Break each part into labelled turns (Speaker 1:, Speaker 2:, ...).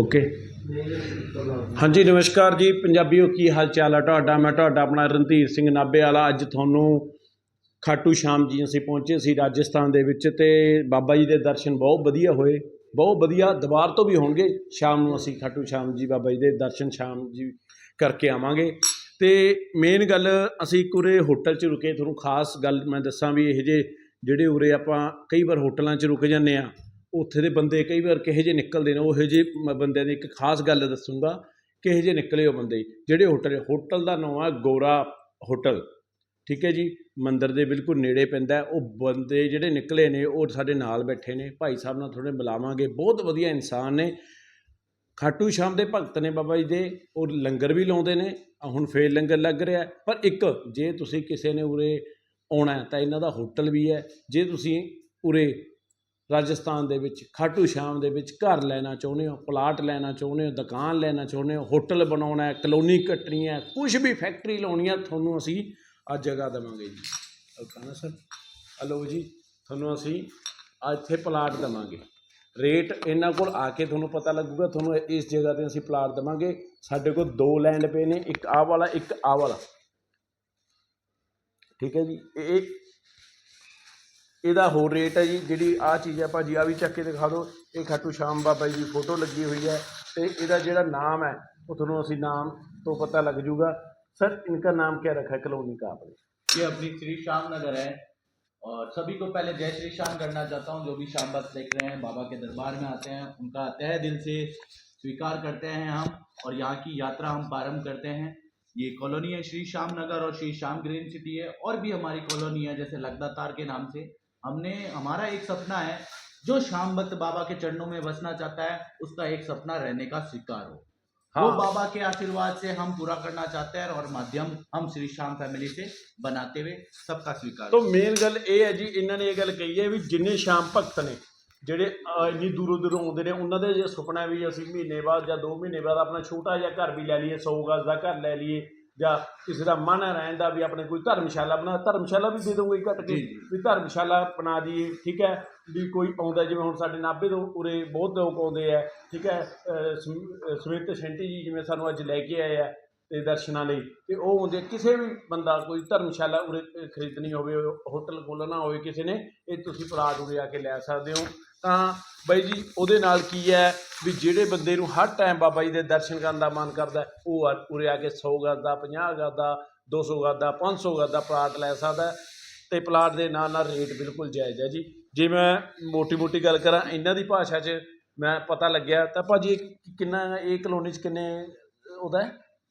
Speaker 1: Okay ਹਾਂਜੀ, ਨਮਸਕਾਰ ਜੀ। ਪੰਜਾਬੀਓ, ਕੀ ਹਾਲ ਚਾਲ ਹੈ ਤੁਹਾਡਾ? ਮੈਂ ਤੁਹਾਡਾ ਆਪਣਾ ਰਣਧੀਰ ਸਿੰਘ ਨਾਭੇ ਵਾਲਾ। ਅੱਜ ਤੁਹਾਨੂੰ ਖਾਟੂ ਸ਼ਾਮ ਜੀ ਅਸੀਂ ਪਹੁੰਚੇ ਸੀ ਰਾਜਸਥਾਨ ਦੇ ਵਿੱਚ ਤੇ ਬਾਬਾ ਜੀ ਦੇ ਦਰਸ਼ਨ ਬਹੁਤ ਵਧੀਆ ਹੋਏ। ਬਹੁਤ ਵਧੀਆ ਦੁਬਾਰ ਤੋਂ ਵੀ ਹੋਣਗੇ। ਸ਼ਾਮ ਨੂੰ ਅਸੀਂ ਖਾਟੂ ਸ਼ਾਮ ਜੀ, ਬਾਬਾ ਜੀ ਦੇ ਦਰਸ਼ਨ ਸ਼ਾਮ ਜੀ ਕਰਕੇ ਆਵਾਂਗੇ। ਤੇ ਮੇਨ ਗੱਲ ਅਸੀਂ ਇੱਕ ਉਰੇ ਹੋਟਲ 'ਚ ਰੁਕੇ। ਤੁਹਾਨੂੰ ਖਾਸ ਗੱਲ ਮੈਂ ਦੱਸਾਂ ਵੀ ਇਹ ਜੇ ਜਿਹੜੇ ਉਰੇ ਆਪਾਂ ਕਈ ਵਾਰ ਹੋਟਲਾਂ 'ਚ ਰੁਕ ਜਾਂਦੇ ਆ ਉੱਥੇ ਦੇ ਬੰਦੇ ਕਈ ਵਾਰ ਕਿਹੋ ਜਿਹੇ ਨਿਕਲਦੇ ਨੇ, ਉਹ ਜਿਹੇ ਮੈਂ, ਬੰਦਿਆਂ ਦੀ ਇੱਕ ਖਾਸ ਗੱਲ ਦੱਸੂੰਗਾ, ਕਿਹੋ ਜਿਹੇ ਨਿਕਲੇ ਉਹ ਬੰਦੇ। ਜਿਹੜੇ ਹੋਟਲ ਹੋਟਲ ਦਾ ਨਾਮ ਹੈ ਗੋਰਾ ਹੋਟਲ, ਠੀਕ ਹੈ ਜੀ? ਮੰਦਿਰ ਦੇ ਬਿਲਕੁਲ ਨੇੜੇ ਪੈਂਦਾ ਉਹ ਬੰਦੇ ਜਿਹੜੇ ਨਿਕਲੇ ਨੇ, ਉਹ ਸਾਡੇ ਨਾਲ ਬੈਠੇ ਨੇ। ਭਾਈ ਸਾਹਿਬ ਨਾਲ ਥੋੜੇ ਮਿਲਾਵਾਂਗੇ। ਬਹੁਤ ਵਧੀਆ ਇਨਸਾਨ ਨੇ। ਖਾਟੂ ਸ਼ਾਮ ਦੇ ਭਗਤ ਨੇ ਬਾਬਾ ਜੀ ਦੇ, ਉਹ ਲੰਗਰ ਵੀ ਲਾਉਂਦੇ ਨੇ। ਹੁਣ ਫੇਰ ਲੰਗਰ ਲੱਗ ਰਿਹਾ ਪਰ ਇੱਕ, ਜੇ ਤੁਸੀਂ ਕਿਸੇ ਨੇ ਉਰੇ ਆਉਣਾ ਤਾਂ ਇਹਨਾਂ ਦਾ ਹੋਟਲ ਵੀ ਹੈ। ਜੇ ਤੁਸੀਂ ਉਰੇ ਰਾਜਸਥਾਨ ਦੇ ਵਿੱਚ, ਖਾਟੂ ਸ਼ਾਮ ਦੇ ਵਿੱਚ ਘਰ ਲੈਣਾ ਚਾਹੁੰਦੇ ਹੋ, ਪਲਾਟ ਲੈਣਾ ਚਾਹੁੰਦੇ ਹੋ, ਦੁਕਾਨ ਲੈਣਾ ਚਾਹੁੰਦੇ ਹੋ, ਹੋਟਲ ਬਣਾਉਣਾ ਹੈ, ਕਲੋਨੀ ਕੱਟਣੀ ਹੈ ਕੁਝ ਵੀ ਫੈਕਟਰੀ ਲਾਉਣੀ ਹੈ, ਤੁਹਾਨੂੰ ਅਸੀਂ ਅੱਜ ਜਗ੍ਹਾ ਦੇਵਾਂਗੇ ਜੀ। ਅਲਕਾਨਾ ਸਰ? ਹਲੋ ਜੀ, ਤੁਹਾਨੂੰ ਅਸੀਂ ਅੱਜ ਇੱਥੇ ਪਲਾਟ ਦੇਵਾਂਗੇ। ਰੇਟ ਇਹਨਾਂ ਕੋਲ ਆ ਕੇ ਤੁਹਾਨੂੰ ਪਤਾ ਲੱਗੂਗਾ, ਤੁਹਾਨੂੰ ਇਸ ਜਗ੍ਹਾ ਤੇ ਅਸੀਂ ਪਲਾਟ ਦੇਵਾਂਗੇ। ਸਾਡੇ ਕੋਲ ਦੋ ਲੈਂਡ ਪਏ ਨੇ, ਇੱਕ ਆਹ ਵਾਲਾ, ਇੱਕ ਆਹ ਵਾਲਾ। ਠੀਕ ਹੈ ਜੀ? ਇਹ ਇਹਦਾ ਹੋਰ ਰੇਟ ਹੈ ਜੀ ਜਿਹੜੀ ਆਹ ਚੀਜ਼ ਹੈ ਭਾਜੀ ਆ ਵੀ ਚੱਕ ਕੇ ਦਿਖਾ ਦਿਓ ਇਹ ਖਾਟੂ ਸ਼ਾਮ ਬਾਬਾ ਜੀ ਦੀ ਫੋਟੋ ਲੱਗੀ ਹੋਈ ਹੈ ਤੇ ਇਹਦਾ ਜਿਹੜਾ ਨਾਮ ਹੈ ਉਹ ਤੁਹਾਨੂੰ ਅਸੀਂ ਨਾਮ ਤੋਂ ਪਤਾ ਲੱਗ ਜੂਗਾ सर इनका नाम क्या रखा है कॉलोनी का आपने
Speaker 2: ये अपनी श्री श्याम नगर है और सभी को पहले जय श्री श्याम करना चाहता हूँ जो भी श्याम भक्त देख रहे हैं बाबा के दरबार में आते हैं उनका तह दिल से स्वीकार करते हैं हम और यहाँ की यात्रा हम प्रारंभ करते हैं ये कॉलोनी है श्री श्याम नगर और श्री श्याम ग्रीन सिटी है और भी हमारी कॉलोनी है जैसे लगदा तार के नाम से हमने हमारा एक सपना है जो श्याम भक्त बाबा के चरणों में बसना चाहता है उसका एक सपना रहने का स्वीकार हो वो बाबा के आशीर्वाद से हम पूरा करना चाहते हैं और माध्यम हम श्री श्याम फैमिली से बनाते हुए सबका स्वीकार
Speaker 1: तो ਮੇਨ ਗੱਲ ਇਹ ਹੈ ਜੀ ਇਹਨਾਂ ਨੇ ਇਹ ਗੱਲ ਕਹੀ ਹੈ ਵੀ ਜਿੰਨੇ ਸ਼ਾਮ ਭਗਤ ਨੇ ਜਿਹੜੇ ਅਹ, ਇੰਨੀ ਦੂਰੋਂ ਦੂਰੋਂ ਆਉਂਦੇ ਨੇ ਉਹਨਾਂ ਦੇ ਜੇ ਸੁਪਨਾ ਵੀ ਅਸੀਂ ਮਹੀਨੇ ਬਾਅਦ ਜਾਂ 2 ਮਹੀਨੇ ਬਾਅਦ ਆਪਣਾ ਛੋਟਾ ਜਿਹਾ ਘਰ ਵੀ ਲੈ ਲਈਏ 100 ਗਜ਼ ਦਾ ਘਰ ਲੈ ਲਈਏ ਜਾਂ ਕਿਸੇ ਦਾ ਮਨ ਹੈ ਰਹਿਣ ਦਾ ਵੀ ਆਪਣੇ ਕੋਈ ਧਰਮਸ਼ਾਲਾ ਬਣਾ ਧਰਮਸ਼ਾਲਾ ਵੀ ਦੇ ਦੋਗੇ ਘੱਟ ਕੇ। ਵੀ ਧਰਮਸ਼ਾਲਾ ਬਣਾ ਦਈਏ ਠੀਕ ਹੈ? ਵੀ ਕੋਈ ਆਉਂਦਾ ਜਿਵੇਂ ਹੁਣ ਸਾਡੇ ਨਾਭੇ ਤੋਂ ਉਰੇ ਬਹੁਤ ਲੋਕ ਆਉਂਦੇ ਆ ਠੀਕ ਹੈ? ਸਮਿਤ ਸ਼ੈਂਟੀ ਜੀ ਜਿਵੇਂ ਸਾਨੂੰ ਅੱਜ ਲੈ ਕੇ ਆਏ ਆ ਤੇ ਦਰਸ਼ਨਾਂ ਲਈ ਤੇ ਉਹ ਹੁੰਦੇ ਕਿਸੇ ਵੀ ਬੰਦਾ ਕੋਈ ਧਰਮਸ਼ਾਲਾ ਉਰੇ ਖਰੀਦਣੀ ਹੋਵੇ ਹੋਟਲ ਖੋਲ੍ਹਣਾ ਹੋਵੇ ਕਿਸੇ ਨੇ ਇਹ ਤੁਸੀਂ ਪਲਾਟ ਉਰੇ ਆ ਕੇ ਲੈ ਸਕਦੇ ਹੋ। ਤਾਂ ਬਾਈ ਜੀ, ਉਹਦੇ ਨਾਲ ਕੀ ਹੈ ਵੀ ਜਿਹੜੇ ਬੰਦੇ ਨੂੰ ਹਰ ਟਾਈਮ ਬਾਬਾ ਜੀ ਦੇ ਦਰਸ਼ਨ ਕਰਨ ਦਾ ਮਨ ਕਰਦਾ ਉਹ ਆ- ਉਰੇ ਆ ਕੇ 100 ਗਜ਼ ਦਾ 50 ਗਜ਼ ਦਾ 200 ਗਜ਼ ਦਾ 500 ਗਜ਼ ਦਾ ਪਲਾਟ ਲੈ ਸਕਦਾ ਹੈ ਤੇ ਪਲਾਟ ਦੇ ਨਾਲ ਨਾਲ ਰੇਟ ਬਿਲਕੁਲ ਜਾਇਜ਼ ਹੈ ਜੀ। ਜੇ ਮੈਂ ਮੋਟੀ ਮੋਟੀ ਗੱਲ ਕਰਾਂ, ਇਹਨਾਂ ਦੀ ਭਾਸ਼ਾ 'ਚ ਮੈਂ ਪਤਾ ਲੱਗਿਆ ਤਾਂ ਭਾਜੀ ਇਹ ਕਿੰਨਾ, ਇਹ ਕਲੋਨੀ 'ਚ ਕਿੰਨੇ, ਉਹਦਾ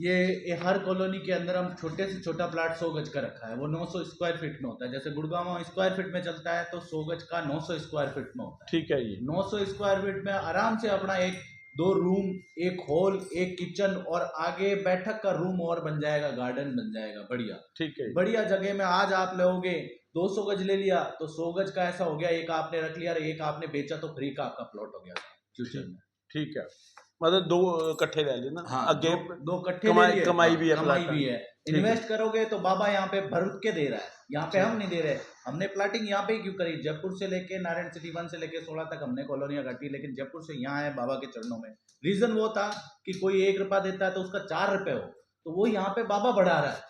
Speaker 2: ये हर कॉलोनी के अंदर हम छोटे से छोटा प्लाट सौ गज का रखा है। वो 900 स्क्वायर फीट में होता है। जैसे गुड़गांव स्क्वायर फीट में चलता है तो सौ गज का 900 स्क्वायर फीट में होता
Speaker 1: है। ठीक
Speaker 2: है ये। 900 स्क्वायर फीट में आराम से अपना एक दो रूम एक हॉल एक किचन और आगे बैठक का रूम और बन जाएगा गार्डन बन जाएगा। बढ़िया।
Speaker 1: ठीक है।
Speaker 2: बढ़िया जगह में आज आप लोगे 200 गज ले लिया तो 100 गज का ऐसा हो गया एक आपने रख लिया और एक आपने बेचा तो फ्री का आपका प्लॉट हो गया। फ्यूचर में।
Speaker 1: ठीक है। मतलब दो कट्ठे ले लेना।
Speaker 2: हाँ,
Speaker 1: अगे
Speaker 2: दो कट्ठे
Speaker 1: कमाई, कमाई भी है
Speaker 2: कमाई भी है। इन्वेस्ट करोगे तो बाबा यहाँ पे भर के दे रहा है। यहाँ पे हम नहीं दे रहे। हमने प्लाटिंग यहाँ पे क्यों करी? जयपुर से लेके नारायण सिटी वन से लेके सोलह तक हमने कॉलोनिया काटी लेकिन जयपुर से यहाँ आए बाबा के चरणों में। रीजन वो था कि कोई एक रुपया देता है तो उसका चार रुपये हो। तो वो यहाँ पे बाबा बढ़ा रहा है।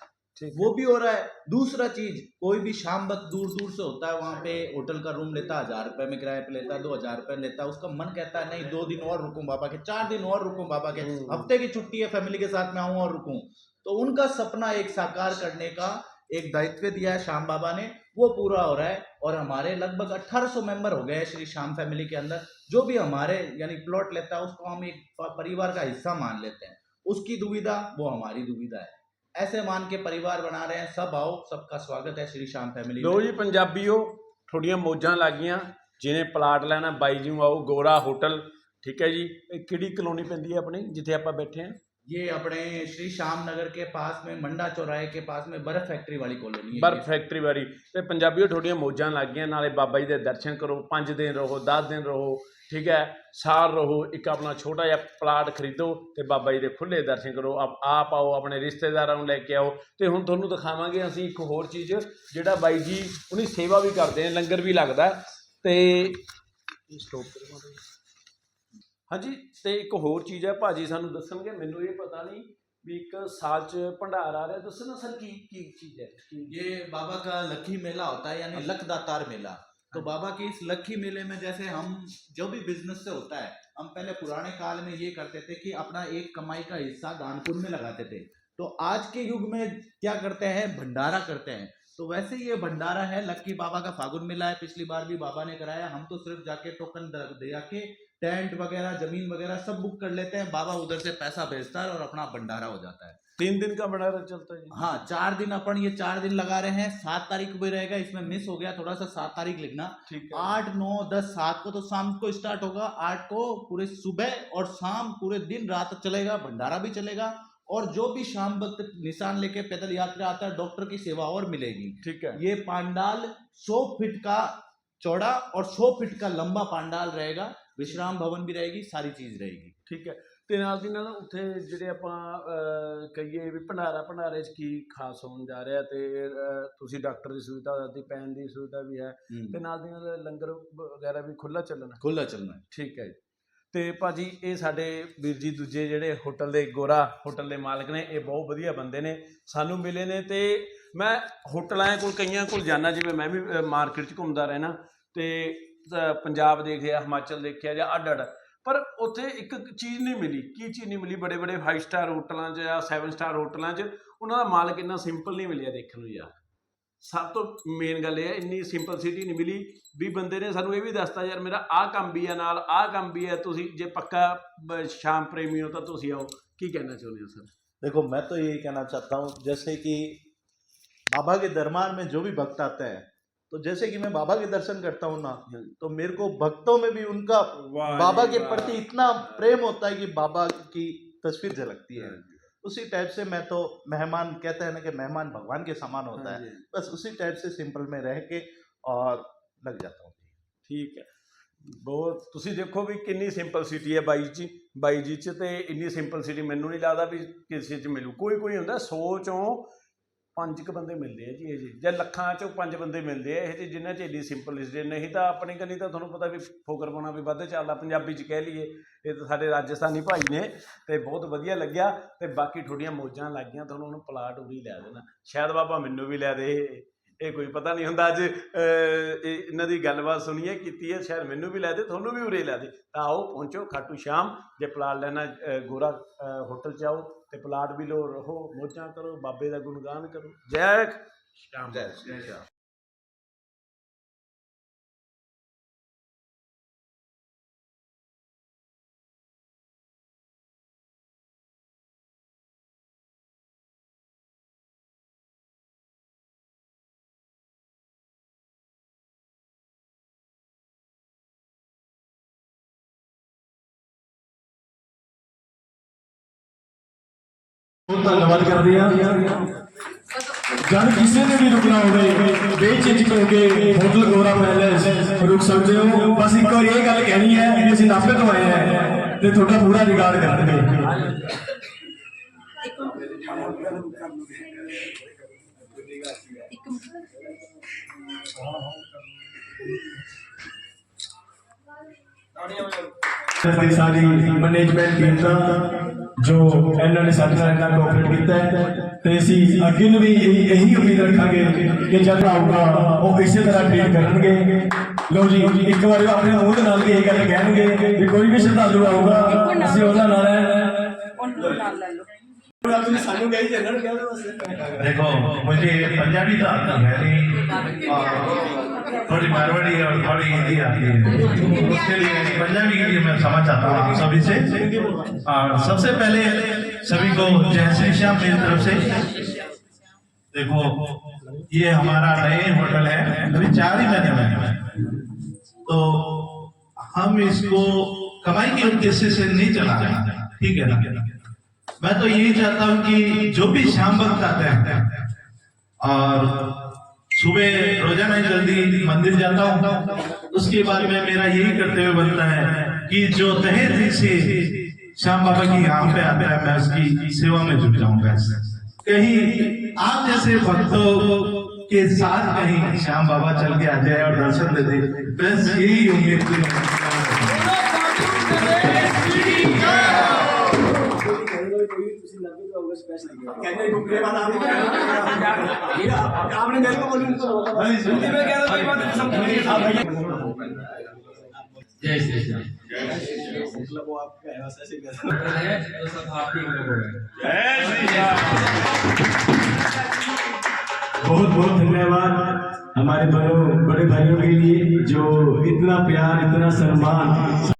Speaker 2: वो भी हो रहा है। दूसरा चीज़ कोई भी शाम वक्त दूर दूर से होता है वहाँ पे होटल का रूम लेता है हज़ार रुपए में किराए पे लेता है दो हज़ार रुपए लेता है उसका मन कहता है नहीं दो दिन और रुकूं बाबा के चार दिन और रुकूं बाबा के
Speaker 1: हम्म।
Speaker 2: हफ़्ते की छुट्टी है फैमिली के साथ में आऊँ और रुकूं। तो उनका सपना एक साकार करने का एक दायित्व दिया है श्याम बाबा ने। वो पूरा हो रहा है और हमारे लगभग 1800 मेंबर हो गए हैं श्री श्याम फैमिली के अंदर। जो भी हमारे यानी प्लॉट लेता है उसको हम एक परिवार का हिस्सा मान लेते हैं। उसकी दुविधा वो हमारी दुविधा है। ਐਸੇ ਮਾਨ ਕੇ ਪਰਿਵਾਰ ਬਣਾ ਰਹੇ ਹਾਂ ਸਭ ਆਓ ਸਭ ਦਾ ਸਵਾਗਤ ਹੈ ਸ਼੍ਰੀ ਸ਼ਾਮ
Speaker 1: ਫੈਮਿਲੀ
Speaker 2: ਲੋ
Speaker 1: ਜੀ ਪੰਜਾਬੀਓ ਤੁਹਾਡੀਆਂ ਮੌਜਾਂ ਲੱਗੀਆਂ ਜਿਹਨੇ ਪਲਾਟ ਲੈਣਾ ਬਾਈ ਜੀ ਨੂੰ ਆਓ ਗੋਰਾ ਹੋਟਲ ਠੀਕ ਹੈ ਜੀ ਇਹ ਕਿਹੜੀ ਕਲੋਨੀ ਪੈਂਦੀ ਹੈ ਆਪਣੀ ਜਿੱਥੇ ਆਪਾਂ ਬੈਠੇ ਹਾਂ
Speaker 2: ये अपने श्री श्याम नगर के पास में मंडा चौराहे के पास में बर्फ फैक्ट्री वाली कॉलोनी है
Speaker 1: ਬਰਫ ਫੈਕਟਰੀ ਵਾਰੀ ਤੇ ਪੰਜਾਬੀਓ ਤੁਹਾਡੀਆਂ ਮੌਜਾਂ ਲੱਗ ਗਈਆਂ ਨਾਲੇ ਬਾਬਾ ਜੀ ਦੇ ਦਰਸ਼ਨ ਕਰੋ 5 ਦਿਨ ਰਹੋ 10 ਦਿਨ ਰਹੋ ਠੀਕ ਹੈ ਸਾਲ ਰਹੋ ਇੱਕ ਆਪਣਾ ਛੋਟਾ ਜਿਹਾ ਪਲਾਟ ਖਰੀਦੋ ਤੇ ਬਾਬਾ ਜੀ ਦੇ ਖੁੱਲੇ ਦਰਸ਼ਨ ਕਰੋ ਆਪ ਆਪ ਆਓ ਆਪਣੇ ਰਿਸ਼ਤੇਦਾਰਾਂ ਨੂੰ ਲੈ ਕੇ ਆਓ ਤੇ ਹੁਣ ਤੁਹਾਨੂੰ ਦਿਖਾਵਾਂਗੇ ਅਸੀਂ ਇੱਕ ਹੋਰ ਚੀਜ਼ ਜਿਹੜਾ ਬਾਈ ਜੀ ਉਹਨੀ ਸੇਵਾ ਵੀ ਕਰਦੇ ਨੇ ਲੰਗਰ ਵੀ ਲੱਗਦਾ ਹੈ ਤੇ ਸਟੋਪ ਕਰਵਾ ਦਿਓ ਹਾਂਜੀ ਤੇ ਇੱਕ ਹੋਰ ਚੀਜ਼ ਹੈ ਭਾਜੀ ਸਾਨੂੰ ਦੱਸਣਗੇ ਮੈਨੂੰ ਇਹ ਪਤਾ ਨਹੀਂ ਵੀ ਇੱਕ ਸਾਲ ਚ ਭੰਡਾਰ ਆ ਰਿਹਾ ਦੱਸਣਾ ਸਰ ਕੀ ਕੀ ਚੀਜ਼ ਹੈ ਕੀ-
Speaker 2: ये बाबा का लक्की मेला होता है यानी लखदातार मेला तो बाबा के इस लक्की मेले में जैसे हम जो भी बिजनेस से होता है हम पहले पुराने काल में ये करते थे कि अपना एक कमाई का हिस्सा दान पुण्य में लगाते थे तो आज के युग में क्या करते हैं भंडारा करते हैं तो वैसे ये भंडारा है लक्की बाबा का फागुन मेला है पिछली बार भी बाबा ने कराया हम तो सिर्फ़ जाके टोकन द- दे के टेंट वगैरह ज़मीन वगैरह सब बुक कर लेते हैं बाबा उधर से पैसा भेजता है और अपना भंडारा हो जाता है।
Speaker 1: तीन दिन का भंडारा चलता है
Speaker 2: हाँ चार दिन अपन ये चार दिन लगा रहे हैं सात तारीख को भी रहेगा इसमें मिस हो गया थोड़ा सा सात तारीख लिखना। आठ नौ दस सात को तो शाम को स्टार्ट होगा आठ को पूरे सुबह और शाम पूरे दिन रात चलेगा भंडारा भी चलेगा और जो भी शाम वक्त निशान लेके पैदल यात्रा आता है डॉक्टर की सेवा और मिलेगी
Speaker 1: ठीक है
Speaker 2: ये पांडाल सौ फीट का चौड़ा और सौ फीट का लंबा पांडाल रहेगा विश्राम भवन भी रहेगी सारी चीज रहेगी
Speaker 1: ਠੀਕ ਹੈ ਤੇ ਨਾਲ ਦੀ ਨਾਲ ਉੱਥੇ ਜਿਹੜੇ ਆਪਾਂ ਅਹ, ਕਹੀਏ ਵੀ ਭੰਡਾਰਾ ਭੰਡਾਰੇ 'ਚ ਕੀ ਖਾਸ ਹੋਣ ਜਾ ਰਿਹਾ ਤੇ ਅਹ, ਤੁਸੀਂ ਡਾਕਟਰ ਦੀ ਸੁਵਿਧਾ ਦੀ ਪੈਣ ਦੀ ਸੁਵਿਧਾ ਵੀ ਹੈ ਤੇ ਨਾਲ ਦੀ ਨਾਲ ਲੰਗਰ ਵਗੈਰਾ ਵੀ ਖੁੱਲਾ ਚੱਲਣਾ
Speaker 2: खुला चलना है
Speaker 1: ਠੀਕ ਹੈ ਜੀ ਤੇ ਭਾਜੀ ਇਹ ਸਾਡੇ ਵੀਰ ਜੀ ਦੂਜੇ ਜਿਹੜੇ ਹੋਟਲ ਦੇ ਗੋਰਾ ਹੋਟਲ ਦੇ ਮਾਲਕ ਨੇ ਇਹ ਬਹੁਤ ਵਧੀਆ ਬੰਦੇ ਨੇ ਸਾਨੂੰ ਮਿਲੇ ਨੇ ਤੇ ਮੈਂ ਹੋਟਲਾਂ ਕੋਲ ਕਈਆਂ ਕੋਲ ਜਾਣਾ ਜਿਵੇਂ ਮੈਂ ਵੀ ਮਾਰਕੀਟ 'ਚ ਘੁੰਮਦਾ ਰਹਿਣਾ ਤੇ ਅ, ਪੰਜਾਬ ਦੇਖਿਆ ਹਿਮਾਚਲ ਦੇਖਿਆ ਜਾਂ ਅੱਡ ਅੱਡ ਪਰ ਉੱਥੇ ਇੱਕ ਚੀਜ਼ ਨਹੀਂ ਮਿਲੀ। ਕੀ ਚੀਜ਼ ਨਹੀਂ ਮਿਲੀ? ਬੜੇ ਬੜੇ 5 ਸਟਾਰ ਹੋਟਲਾਂ 'ਚ ਜਾਂ 7 ਸਟਾਰ ਹੋਟਲਾਂ 'ਚ ਉਹਨਾਂ ਦਾ ਮਾਲਕ ਇੰਨਾ ਸਿੰਪਲ ਨਹੀਂ ਮਿਲਿਆ ਦੇਖਣ ਨੂੰ ਯਾਰ। ਸਭ ਤੋਂ ਮੇਨ ਗੱਲ ਇਹ ਹੈ ਇੰਨੀ ਸਿੰਪਲਸਿਟੀ ਨਹੀਂ ਮਿਲੀ ਵੀ ਬੰਦੇ ਨੇ ਸਾਨੂੰ ਇਹ ਵੀ ਦੱਸਤਾ ਯਾਰ ਮੇਰਾ ਆਹ ਕੰਮ ਵੀ ਹੈ ਨਾਲ ਆਹ ਕੰਮ ਵੀ ਹੈ ਤੁਸੀਂ ਜੇ ਪੱਕਾ ਬ- ਸ਼ਾਮ ਪ੍ਰੇਮੀ ਹੋ ਤਾਂ ਤੁਸੀਂ ਆਓ ਕੀ ਕਹਿਣਾ ਚਾਹੁੰਦੇ ਹੋ ਸਰ
Speaker 3: देखो मैं तो यही कहना चाहता हूँ जैसे कि बाबा के दरबार में जो भी भक्त आता है तो जैसे कि मैं बाबा के दर्शन करता हूँ ना तो मेरे को भक्तों में भी उनका बाबा के प्रति इतना प्रेम होता है कि बाबा की तस्वीर झलकती है उसी टाइप से मैं तो मेहमान कहते हैं ना कि मेहमान भगवान के समान होता है बस उसी टाइप से सिंपल में रह के और लग जाता हूँ
Speaker 1: ਠੀਕ ਹੈ ਬਹੁਤ ਤੁਸੀਂ ਦੇਖੋ ਵੀ ਕਿੰਨੀ ਸਿੰਪਲਸਿਟੀ ਹੈ ਬਾਈ ਜੀ ਬਾਈ ਜੀ ਚ ਤੇ ਇੰਨੀ ਸਿੰਪਲਸਿਟੀ ਮੈਨੂੰ ਨਹੀਂ ਲੱਗਦਾ ਵੀ ਕਿਸੇ ਚ ਮਿਲੂ ਕੋਈ ਕੋਈ ਹੁੰਦਾ 100 ਚੋਂ ਪੰਜ ਕੁ ਬੰਦੇ ਮਿਲਦੇ ਆ ਜੀ ਇਹ ਜੀ ਜਾਂ ਲੱਖਾਂ ਚੋਂ ਪੰਜ ਬੰਦੇ ਮਿਲਦੇ ਆ ਇਹ ਜੀ ਜਿਨ੍ਹਾਂ ਚ ਇੰਨੀ ਸਿੰਪਲਸਿਟੀ ਨਹੀਂ ਤਾਂ ਆਪਣੇ ਕੰਨੀ ਤਾਂ ਤੁਹਾਨੂੰ ਪਤਾ ਵੀ ਫੋਕਰ ਪਾਉਣਾ ਵੀ ਵੱਧ ਚੱਲਦਾ। ਪੰਜਾਬੀ ਚ ਕਹਿ ਲਈਏ, ਇਹ ਤਾਂ ਸਾਡੇ ਰਾਜਸਥਾਨੀ ਭਾਈ ਨੇ ਤੇ ਬਹੁਤ ਵਧੀਆ ਲੱਗਿਆ। ਤੇ ਬਾਕੀ ਤੁਹਾਡੀਆਂ ਮੌਜਾਂ ਲੱਗ ਗਈਆਂ, ਤੁਹਾਨੂੰ ਉਹਨੂੰ ਪਲਾਟ ਉਰੀ ਲੈ ਦੇਣਾ। ਸ਼ਾਇਦ ਬਾਬਾ ਮੈਨੂੰ ਵੀ ਲੈ ਦੇ। ਇਹ ਕੋਈ ਪਤਾ ਨਹੀਂ ਹੁੰਦਾ ਅੱਜ ਇਹ ਇਹਨਾਂ ਦੀ ਗੱਲਬਾਤ ਸੁਣੀਏ, ਕੀਤੀ ਹੈ, ਸ਼ਾਇਦ ਮੈਨੂੰ ਵੀ ਲੈ ਦੇ, ਤੁਹਾਨੂੰ ਵੀ ਉਰੇ ਲੈ ਦੇ। ਤਾਂ ਆਓ, ਪਹੁੰਚੋ ਖਾਟੂ ਸ਼ਾਮ। ਜੇ ਪਲਾਟ ਲੈਣਾ ਗੋਰਾ ਹੋਟਲ ਚ ਆਓ। ਤੇ ਪਲਾਟ ਵੀ ਲੋ ਰਹੋ ਮੋਜਾਂ ਕਰੋ ਬਾਬੇ ਦਾ ਗੁਣਗਾਨ ਕਰੋ। ਜੈ ਸ਼ਾਮ
Speaker 2: ਜੈ ਸ਼੍ਰੀ
Speaker 4: ਬਹੁਤ ਧੰਨਵਾਦ ਕਰਦੇ ਆ ਜਦ ਕਿਸੇ ਨੇ ਵੀ ਰੁਕਣਾ ਹੋਵੇ, ਬੇਝਿਜਕ ਹੋ ਕੇ ਹੋਟਲ ਗੋਰਾ ਪੈਲੇਸ ਰੁਕ ਸਕਦੇ ਹੋ। ਬਸ ਇੱਕ ਵਾਰ ਇਹ ਗੱਲ ਕਹਿਣੀ ਹੈ ਕਿ ਅਸੀਂ ਨਾਪੇ ਤੋਂ ਆਏ ਹਾਂ ਤੇ ਤੁਹਾਡਾ ਪੂਰਾ ਰਿਗਾਰਡ ਕਰਨਗੇ। ਸਾਡੀ ਸਾਰੀ ਮੈਨੇਜਮੈਂਟ ਟੀਮ ਦਾ ਜੋ ਇਹਨਾਂ ਨੇ ਸਾਡੇ ਨਾਲ ਇੰਨਾ ਕੋਆਪਰੇਟ ਕੀਤਾ ਹੈ ਤੇ ਅਸੀਂ ਅੱਗੇ ਨੂੰ ਵੀ ਇਹੀ ਇਹੀ ਉਮੀਦ ਰੱਖਾਂਗੇ ਕਿ ਜਦ ਆਊਗਾ ਉਹ ਇਸੇ ਤਰ੍ਹਾਂ ਟ੍ਰੀਟ ਕਰਨਗੇ ਲਓ ਜੀ ਇੱਕ ਵਾਰ ਆਪਣੇ ਮੂੰਹ ਦੇ ਨਾਲ ਵੀ ਇਹ ਗੱਲ ਕਹਿਣਗੇ ਕਿ ਕੋਈ ਵੀ ਸ਼ਰਧਾਲੂ ਆਊਗਾ ਅਸੀਂ ਉਹਨਾਂ ਨਾਲ ਹੈ
Speaker 5: ਉਹਨੂੰ ਨਾਲ ਲੈ ਲਓ
Speaker 4: ਸਾਨੂੰ ਕਹੀ ਚੱਲਣ ਕਹਿੰਦੇ ਬਸ
Speaker 6: देखो मुझे पंजाबी तो आती है नहीं और थोड़ी मारवाड़ी और थोड़ी हिंदी आती है। उसके लिए पंजाबी के लिए मैं क्षमा चाहता हूँ आप सभी से। और सबसे पहले सभी को जय श्री श्याम मेरी तरफ़ से। देखो, ये हमारा नए होटल है अभी चार ही। महीने में तो हम इसको कमाई के उद्देश्य से नहीं चला ठीक है ना? मैं तो यही चाहता हूँ कि जो भी शाम वक्त आते हैं, और सुबह रोज़ाना जल्दी मंदिर जाता हूँ। उसके बाद में मेरा यही कर्तव्य बनता है कि जो तहे दिल से श्याम बाबा की यहाँ पे आता है, मैं उसकी सेवा में जुट जाऊँ कहीं आप जैसे भक्तों के साथ कहीं श्याम बाबा चल के आ जाए और दर्शन दे दे, बस यही उम्मीद
Speaker 4: कहने को मेरे बाद आपने आपने मेरे को बोली। हिंदी में कह रहा बात समझ
Speaker 7: जय श्री श्याम
Speaker 4: मतलब वो आपका ऐसा ऐसे
Speaker 7: है तो सब आप ही लोग हो गए
Speaker 4: बहुत बहुत धन्यवाद हमारे बड़ों बड़े भाइयों के लिए जो इतना प्यार इतना सम्मान